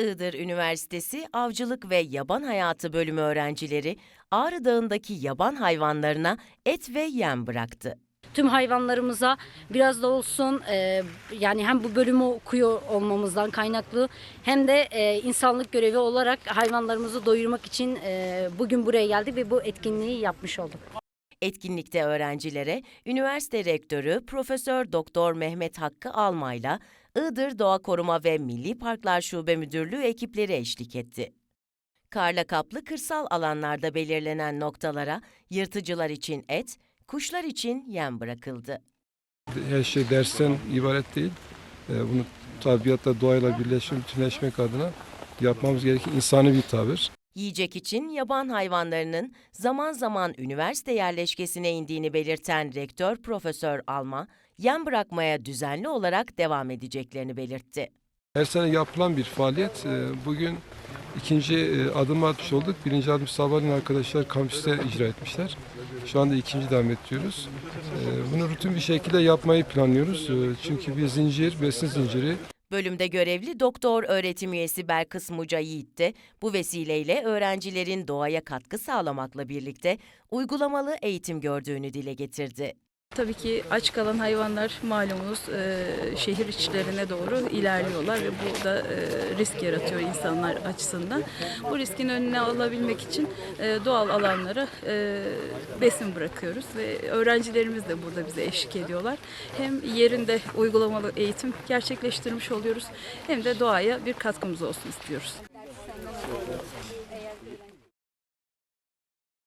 Iğdır Üniversitesi Avcılık ve Yaban Hayatı bölümü öğrencileri Ağrı Dağı'ndaki yaban hayvanlarına et ve yem bıraktı. tüm hayvanlarımıza biraz da olsun e, yani hem bu bölümü okuyor olmamızdan kaynaklı hem de e, insanlık görevi olarak hayvanlarımızı doyurmak için e, bugün buraya geldik ve bu etkinliği yapmış olduk. Etkinlikte öğrencilere üniversite rektörü Profesör Doktor Mehmet Hakkı Almayla Iğdır Doğa Koruma ve Milli Parklar Şube Müdürlüğü ekipleri eşlik etti. Karla kaplı kırsal alanlarda belirlenen noktalara yırtıcılar için et, kuşlar için yem bırakıldı. Her şey dersten ibaret değil. Ee, Bunu tabiatla, doğayla birleşmek, bütünleşmek adına yapmamız gereken insani bir tavır. Yiyecek için yaban hayvanlarının zaman zaman üniversite yerleşkesine indiğini belirten rektör Profesör Alma, yem bırakmaya düzenli olarak devam edeceklerini belirtti. Her sene yapılan bir faaliyet. Ee, Bugün ikinci e, adım atmış olduk. Birinci adım sabahleyin arkadaşlar kampüste icra etmişler. Şu anda ikinci devam ediyoruz. Ee, Bunu rutin bir şekilde yapmayı planlıyoruz. Ee, Çünkü bir zincir, besin zinciri. Bölümde görevli doktor öğretim üyesi Belkıs Muca Yiğit de bu vesileyle öğrencilerin doğaya katkı sağlamakla birlikte uygulamalı eğitim gördüğünü dile getirdi. Tabii ki aç kalan hayvanlar malumunuz e, şehir içlerine doğru ilerliyorlar ve bu da e, risk yaratıyor insanlar açısından. Bu riskin önüne alabilmek için e, doğal alanlara e, besin bırakıyoruz ve öğrencilerimiz de burada bize eşlik ediyorlar. Hem yerinde uygulamalı eğitim gerçekleştirmiş oluyoruz hem de doğaya bir katkımız olsun istiyoruz.